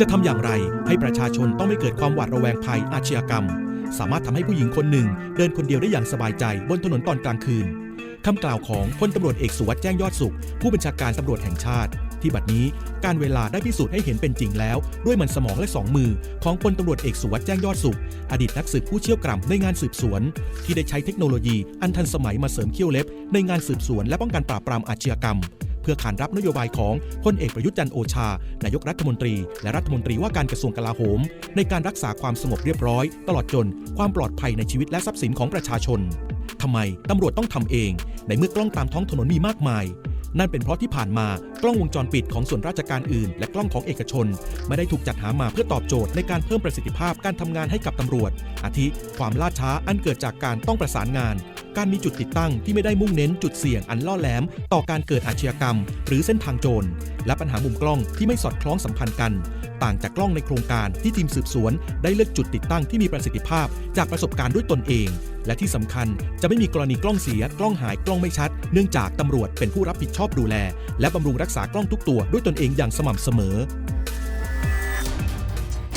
จะทำอย่างไรให้ประชาชนต้องไม่เกิดความหวาดระแวงภัยอาชญากรรม สามารถทำให้ผู้หญิงคนหนึ่ง เดินคนเดียวได้อย่างสบายใจบนถนนตอนกลางคืนคำกล่าวของพลตำรวจเอกสุวัสด์แจ้งยอดสุข ผู้บัญชาการตำรวจแห่งชาติ ที่บัดนี้การเวลาได้พิสูจน์ให้เห็นเป็นจริงแล้ว ด้วยมันสมองและสองมือ ของพลตำรวจเอกสุวัสด์แจ้งยอดสุข อดีตนักสืบผู้เชี่ยวกรำในงานสืบสวน ที่ได้ใช้เทคโนโลยีอันทันสมัยมาเสริมเขี้ยวเล็บ ในงานสืบสวนและป้องกันปราบปรามอาชญากรรม พื่อขานรับนโยบายของพลเอกประยุทธ์จันโอชา นายกรัฐมนตรี และรัฐมนตรีว่าการกระทรวงกลาโหม ในการรักษาความสงบเรียบร้อย ตลอดจนความปลอดภัยในชีวิตและทรัพย์สินของประชาชนทำไมตำรวจต้องทำเอง ในเมื่อกล้องตามท้องถนนมีมากมาย นั่นเป็นเพราะที่ผ่านมากล้องวงจรปิดของส่วนราชการอื่น และกล้องของเอกชน ไม่ได้ถูกจัดหามาเพื่อตอบโจทย์ในการเพิ่มประสิทธิภาพการทำงานให้กับตำรวจ อาทิความล่าช้าอันเกิดจากการต้องประสานงาน การมีจุดติดตั้งที่ไม่ได้มุ่งเน้นจุดเสี่ยงอันล่อแหลม ต่อการเกิดอาชญากรรม หรือเส้นทางโจร และปัญหามุมกล้องที่ไม่สอดคล้องสัมพันธ์กัน ต่างจากกล้องในโครงการที่ทีมสืบสวน ได้เลือกจุดติดตั้งที่มีประสิทธิภาพ จากประสบการณ์ด้วยตนเอง และที่สำคัญจะไม่มีกรณีกล้องเสีย กล้องหายกล้องไม่ชัด เนื่องจากตำรวจเป็นผู้รับผิดชอบดูแล และบำรุงรักษากล้องทุกตัวด้วยตนเองอย่างสม่ำเสมอ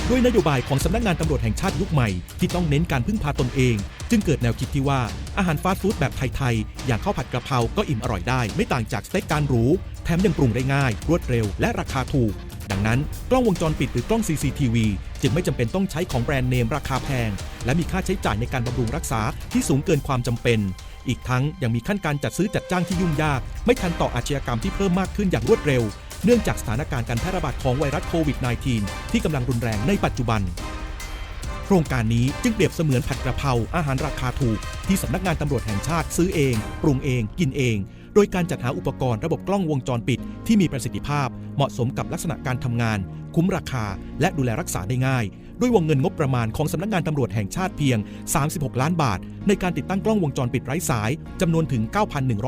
ด้วยนโยบายของสำนักงานตำรวจแห่งชาติยุคใหม่ที่ต้องเน้นการพึ่งพาตนเอง จึงเกิดแนวคิดที่ว่าอาหารฟาสต์ฟู้ดแบบไทย ๆ อย่างข้าวผัดกระเพราก็อิ่มอร่อยได้ ไม่ต่างจากสเต็กการหรู แถมยังปรุงได้ง่าย รวดเร็ว และราคาถูก ดังนั้น กล้องวงจรปิดหรือกล้อง CCTV จึงไม่จำเป็นต้องใช้ของแบรนด์เนมราคาแพง และมีค่าใช้จ่ายในการบำรุงรักษาที่สูงเกินความจำเป็น อีกทั้งยังมีขั้นการจัดซื้อจัดจ้างที่ยุ่งยาก ไม่ทันต่ออาชญากรรมที่เพิ่มมากขึ้นอย่างรวดเร็ว เนื่องจากสถานการณ์การแพร่ระบาดของไวรัสโควิด -19 ที่กำลังรุนแรงในปัจจุบัน ครงการนี้จึงเปรียบเสมือนผัดกระเพราอาหารราคาถูก ที่สำนักงานตำรวจแห่งชาติซื้อเอง ปรุงเอง กินเอง โดยการจัดหาอุปกรณ์ระบบกล้องวงจรปิด ที่มีประสิทธิภาพ เหมาะสมกับลักษณะการทำงานคุ้มราคา และดูแลรักษาได้ง่าย ด้วยวงเงินงบประมาณของสำนักงานตำรวจแห่งชาติเพียง 36 ล้านบาท ในการติดตั้งกล้องวงจรปิดไร้สายจำนวนถึง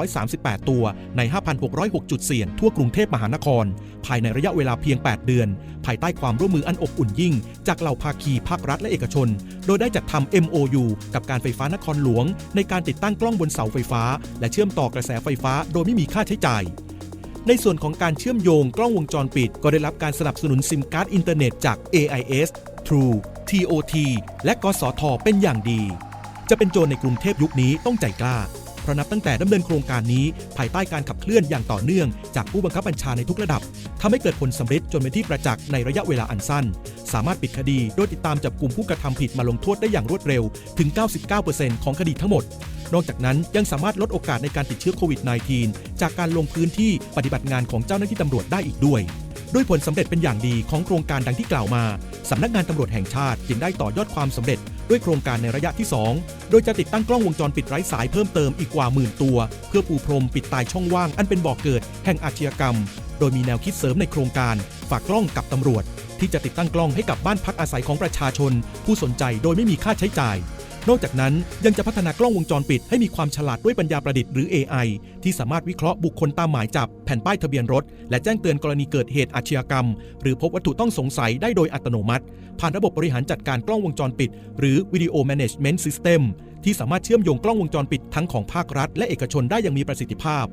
9,138 ตัวใน 5,606 จุดเสี่ยงทั่วกรุงเทพมหานคร ภายในระยะเวลาเพียง 8 เดือน ภายใต้ความร่วมมืออันอบอุ่นยิ่ง จากเหล่าภาคีภาครัฐและเอกชน โดยได้จัดทำ MOU กับการไฟฟ้านครหลวง ในการติดตั้งกล้องบนเสาไฟฟ้า และเชื่อมต่อกระแสไฟฟ้า โดยไม่มีค่าใช้จ่าย ในส่วนของการเชื่อมโยงกล้องวงจรปิด ก็ได้รับการสนับสนุนซิมการ์ดอินเทอร์เน็ตจาก AIS True TOT และกสทเป็นอย่างดี จะเป็นโจรในกรุงเทพยุคนี้ต้องใจกล้า เพราะนับตั้งแต่ดำเนินโครงการนี้ภายใต้การขับเคลื่อนอย่างต่อเนื่อง จากผู้บังคับบัญชาในทุกระดับทำให้เกิดผลสำเร็จจนเป็นที่ประจักษ์ในระยะเวลาอันสั้น สามารถปิดคดีโดยติดตามจับกลุ่มผู้กระทำผิดมาลงโทษได้อย่างรวดเร็วถึง 99%ของคดีทั้งหมดนอกจากนั้นยังสามารถลดโอกาสในการติดเชื้อโควิด -19 จากการลงพื้นที่ปฏิบัติงานของเจ้าหน้าที่ตำรวจได้อีกด้วย ด้วยผลสำเร็จเป็นอย่างดีของโครงการดังที่กล่าวมา สำนักงานตำรวจแห่งชาติจึงได้ต่อยอดความสำเร็จ ด้วยโครงการในระยะที่ 2 โดยจะติดตั้งกล้องวงจรปิดไร้สายเพิ่มเติมอีกกว่าหมื่นตัว เพื่อปูพรมปิดตายช่องว่างอันเป็นบ่อกเกิดแห่งอาชญากรรม โดยมีแนวคิดเสริมในโครงการฝากกล้องกับตำรวจ ที่จะติดตั้งกล้องให้กับบ้านพักอาศัยของประชาชน ผู้สนใจโดยไม่มีค่าใช้จ่าย นอกจากนั้นยังจะพัฒนากล้องวงจรปิดให้มีความฉลาดด้วยปัญญาประดิษฐ์หรือ AI ที่สามารถวิเคราะห์บุคคลตามหมายจับ แผ่นป้ายทะเบียนรถ และแจ้งเตือนกรณีเกิดเหตุอาชญากรรม หรือพบวัตถุต้องสงสัยได้โดยอัตโนมัติ ผ่านระบบบริหารจัดการกล้องวงจรปิด หรือ Video Management System ที่สามารถเชื่อมโยงกล้องวงจรปิดทั้งของภาครัฐ และเอกชนได้อย่างมีประสิทธิภาพ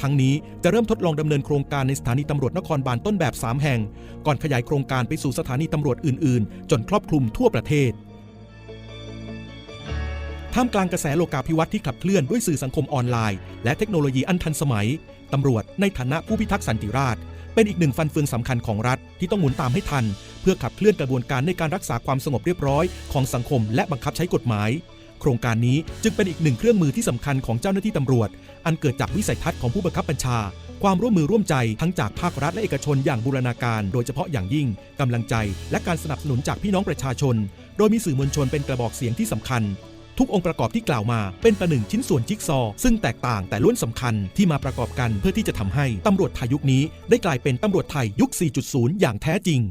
ทั้งนี้จะเริ่มทดลองดำเนินโครงการในสถานีตำรวจนครบาลต้นแบบ 3 แห่ง ก่อนขยายโครงการไปสู่สถานีตำรวจอื่น ๆ จนครอบคลุมทั่วประเทศ ท่ามกลางกระแสโลกาภิวัตน์ที่ขับเคลื่อนด้วยสื่อสังคมออนไลน์ และเทคโนโลยีอันทันสมัย ตำรวจในฐานะผู้พิทักษ์สันติราษฎร์เป็นอีกหนึ่งฟันเฟืองสำคัญของรัฐที่ต้องหมุนตามให้ทัน เพื่อขับเคลื่อนกระบวนการในการรักษาความสงบเรียบร้อยของสังคมและบังคับใช้กฎหมาย โครงการนี้จึงเป็นอีกหนึ่งเครื่องมือที่สำคัญของเจ้าหน้าที่ตำรวจ อันเกิดจากวิสัยทัศน์ของผู้บังคับบัญชา ความร่วมมือร่วมใจทั้งจากภาครัฐและเอกชนอย่างบูรณาการ โดยเฉพาะอย่างยิ่งกำลังใจ และการสนับสนุนจากพี่น้องประชาชน โดยมีสื่อมวลชนเป็นกระบอกเสียงที่สำคัญ ทุกองค์ประกอบที่กล่าวมาเป็นประหนึ่งชิ้นส่วนจิ๊กซอ ซึ่งแตกต่างแต่ล้วนสำคัญที่มาประกอบกันเพื่อที่จะทำให้ตำรวจไทยยุคนี้ ได้กลายเป็นตำรวจไทยยุค 4.0 อย่างแท้จริง